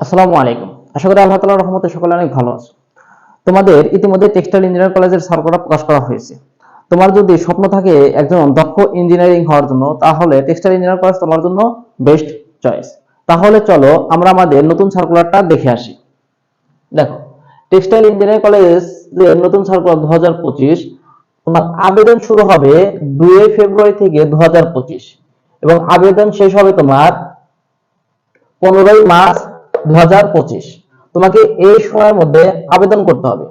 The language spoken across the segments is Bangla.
আসসালামু আলাইকুম। আশা করি আল্লাহ তালার রহমতে সকলে অনেক ভালো আছো। তোমাদের ইতিমধ্যে টেক্সটাইল ইঞ্জিনিয়ার কলেজের সার্কুলার প্রকাশ করা হয়েছে। তোমার যদি স্বপ্ন থাকে একজন দক্ষ ইঞ্জিনিয়ারিং হওয়ার জন্য, তাহলে টেক্সটাইল ইঞ্জিনিয়ার কলেজ তোমার জন্য বেস্ট চয়েস। তাহলে চলো আমরা আমাদের নতুন সার্কুলারটা দেখে আসি। দেখো, টেক্সটাইল ইঞ্জিনিয়ারিং কলেজ নতুন সার্কুলার দু হাজার পঁচিশ। তোমার আবেদন শুরু হবে দুই ফেব্রুয়ারি থেকে দু হাজার পঁচিশ। এবং আবেদন শেষ হবে তোমার পনেরোই মার্চ তোমাকে এই সময়ের মধ্যে আবেদন করতে হবে।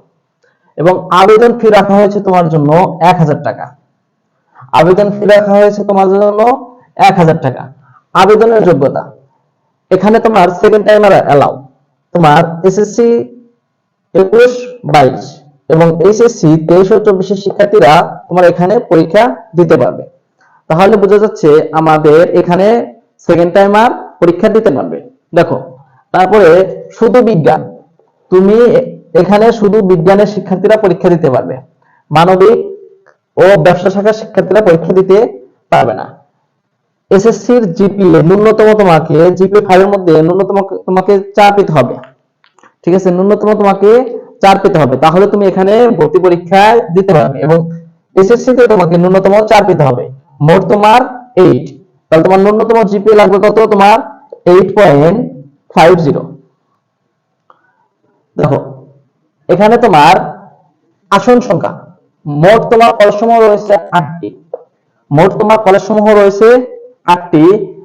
এবং আবেদন ফি রাখা হয়েছে তোমার জন্য এক হাজার টাকা। আবেদন ফি রাখা হয়েছে তোমার জন্য এক হাজার টাকা। আবেদনের যোগ্যতা। এখানে তোমার সেকেন্ড টাইমার অ্যালাউ তোমার এসএসসি একুশ, বাইশ এবং এইচএসসি তেইশ ও চব্বিশের শিক্ষার্থীরা তোমার এখানে পরীক্ষা দিতে পারবে। তাহলে বোঝা যাচ্ছে আমাদের এখানে সেকেন্ড টাইমার পরীক্ষা দিতে পারবে। দেখো তারপরে শুধু বিজ্ঞান। তুমি এখানে শুধু বিজ্ঞানের শিক্ষার্থীরা পরীক্ষা দিতে পারবে। মানবিক ও ব্যবসা শাখার শিক্ষার্থীরা পরীক্ষা দিতে পারবে না। এসএসসির জিপিএ ন্যূনতম তোমাকে জিপিএ ফাইভের মধ্যে ন্যূনতম তোমাকে চার পেতে হবে। ঠিক আছে? ন্যূনতম তোমাকে চার পেতে হবে। তাহলে তুমি এখানে ভর্তি পরীক্ষা দিতে পারবে এবং এসএসসি তে তোমাকে ন্যূনতম চার পেতে হবে। মোট তোমার এইট তাহলে তোমার ন্যূনতম জিপিএ লাগবে কত? তোমার এইট পয়েন্ট ফাইভ জিরো দেখো, এখানে তোমার আসন সংখ্যা। মোট তোমার কলেজ সমূহ রয়েছে আটটি। মোট তোমার কলেজ সমূহ রয়েছে আটটি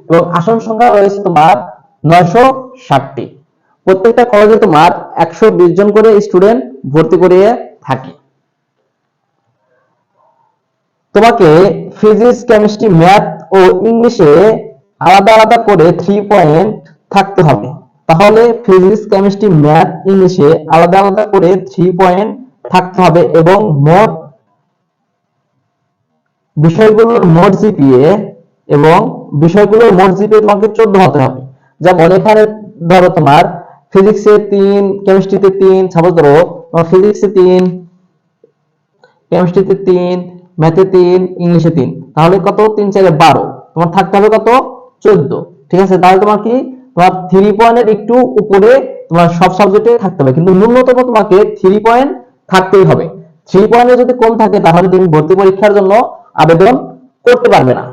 এবং আসন সংখ্যা রয়েছে তোমার নয়শো ষাটটি। প্রত্যেকটা কলেজে তোমার একশো বিশ জন করে স্টুডেন্ট ভর্তি করিয়ে থাকে। তোমাকে ফিজিক্স কেমিস্ট্রি ম্যাথ ও ইংলিশে আলাদা আলাদা করে থ্রি পয়েন্ট থাকতে হবে। তাহলে ফিজিক্স কেমিস্ট্রি ম্যাথ ইংলিশে আলাদা আলাদা করে থ্রি পয়েন্ট থাকতে হবে এবং মোট বিষয়গুলোর মোট জিপিএ এবং বিষয়গুলোর মোট জিপিএ তোমাকে চোদ্দ হতে হবে। যেমন এখানে ধরো তোমার ফিজিক্সে তিন কেমিস্ট্রিতে তিন সাপোজ ধরো ফিজিক্সে তিন কেমিস্ট্রিতে তিন ম্যাথে তিন ইংলিশে তিন। তাহলে কত? তিন চারে বারো। তোমার থাকতে হবে কত? চোদ্দ। ঠিক আছে? তাহলে তোমার কি? তোমার থ্রি পয়েন্টের একটু উপরে তোমার সব সাবজেক্টে থাকতে হবে। কিন্তু ন্যূনতম তোমাকে থ্রি পয়েন্ট থাকতেই হবে। থ্রি পয়েন্টে যদি কম থাকে, তাহলে তুমি ভর্তি পরীক্ষার জন্য আবেদন করতে পারবে না।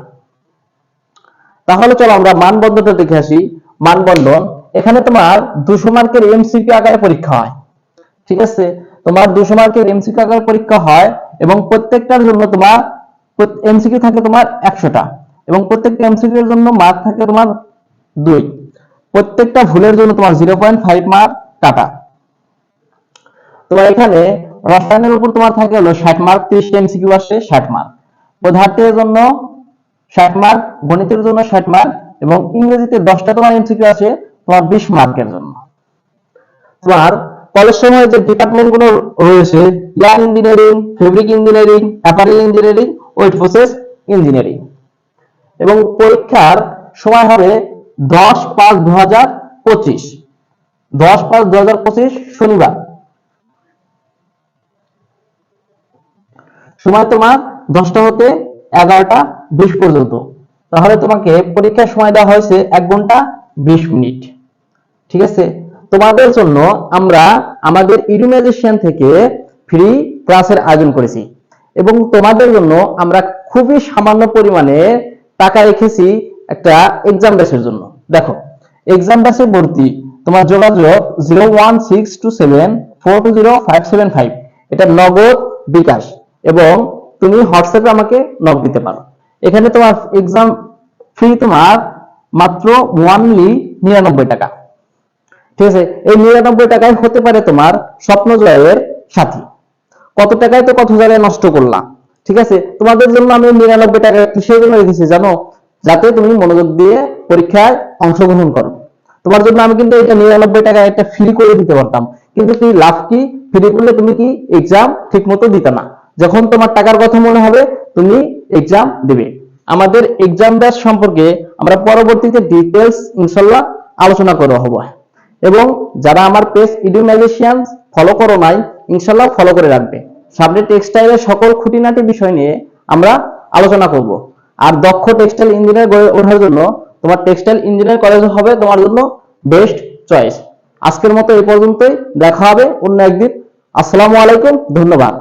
তাহলে চলো আমরা মানবন্ধনটা দেখে আসি। মানবন্ধন, এখানে তোমার দুশো মার্কের এমসিকিউ আকারে পরীক্ষা হয়। ঠিক আছে? তোমার দুশো মার্কের এমসিকিউ আকারে পরীক্ষা হয় এবং প্রত্যেকটার জন্য তোমার এমসিকিউ থাকে তোমার একশোটা। এবং প্রত্যেকটা এমসিকিউ এর জন্য মার্ক থাকে তোমার দুই। প্রত্যেকটা ভুলের জন্য তোমার জিরো পয়েন্ট ফাইভ মার্ক কাটা। তোমার এখানে রসায়নের উপর তোমার থাকে হলো ষাট মার্ক তিরিশটা এমসিকিউ আসে ষাট মার্ক পদার্থের জন্য ষাট মার্ক গণিতের জন্য ষাট মার্ক এবং ইংরেজিতে দশটা তোমার এমসিকিউ আছে তোমার বিশ মার্কের জন্য। তোমার কলেজ সময় যে ডিপার্টমেন্টগুলো রয়েছে yarn engineering fabric engineering apparel engineering wet process engineering এবং পরীক্ষার সময় হবে দশ পাঁচ দু হাজার পঁচিশ। দশ পাঁচ দু হাজার পঁচিশ শনিবার। সময় তোমার দশটা হতে এগারোটা বিশ পর্যন্ত। তাহলে তোমাকে পরীক্ষার সময় দেওয়া হয়েছে এক ঘণ্টা বিশ মিনিট। ঠিক আছে? তোমাদের জন্য আমরা আমাদের ইডুনাইজেশন থেকে ফ্রি ক্লাসের আয়োজন করেছি। এবং তোমাদের জন্য আমরা খুবই সামান্য পরিমাণে টাকা রেখেছি একটা এক্সাম ব্যাচের জন্য। দেখো এক্সাম ব্যাচে ভর্তি, তোমার যোগাযোগ zero one six two seven four two zero five seven five এটা নগদ বিকাশ এবং তুমি হোয়াটসঅ্যাপে আমাকে নক দিতে পারো। এখানে তোমার এক্সাম ফ্রি তোমার মাত্র ওয়ানলি নিরানব্বই টাকা। ঠিক আছে? এই নিরানব্বই টাকায় হতে পারে তোমার স্বপ্ন জয়ের সাথী। কত টাকায় তো কত জায়গায় নষ্ট করলাম। ঠিক আছে? তোমাদের জন্য আমি নিরানব্বই টাকা কিসের জন্য রেখেছি জানো? যাতে তুমি মনোযোগ দিয়ে পরীক্ষায় অংশগ্রহণ করো। তোমার জন্য আমি কিন্তু এটা নিরানব্বই টাকা একটা ফ্রি করে দিতে পারতাম। কিন্তু তুই লাভ কি? ফ্রি করলে তুমি কি এক্সাম ঠিক মতো দিতে না। যখন তোমার টাকার কথা মনে হবে, তুমি এক্সাম দিবে। আমাদের এক্সাম ব্যাচ সম্পর্কে আমরা পরবর্তীতে ডিটেলস ইনশাল্লাহ আলোচনা করা হব। এবং যারা আমার পেজ ইডিউনাইজেশন ফলো করো নাই, ইনশাল্লাহ ফলো করে রাখবে। সামনে টেক্সটাইলের সকল খুঁটিনাটি বিষয় নিয়ে আমরা আলোচনা করব। আর দক্ষ টেক্সটাইল ইঞ্জিনিয়ার গড়ে ওঠার জন্য তোমার টেক্সটাইল ইঞ্জিনিয়ার কলেজ হবে তোমার জন্য বেস্ট চয়েস আজকের মতো এই পর্যন্তই। দেখা হবে অন্য একদিন। আসসালামু আলাইকুম। ধন্যবাদ।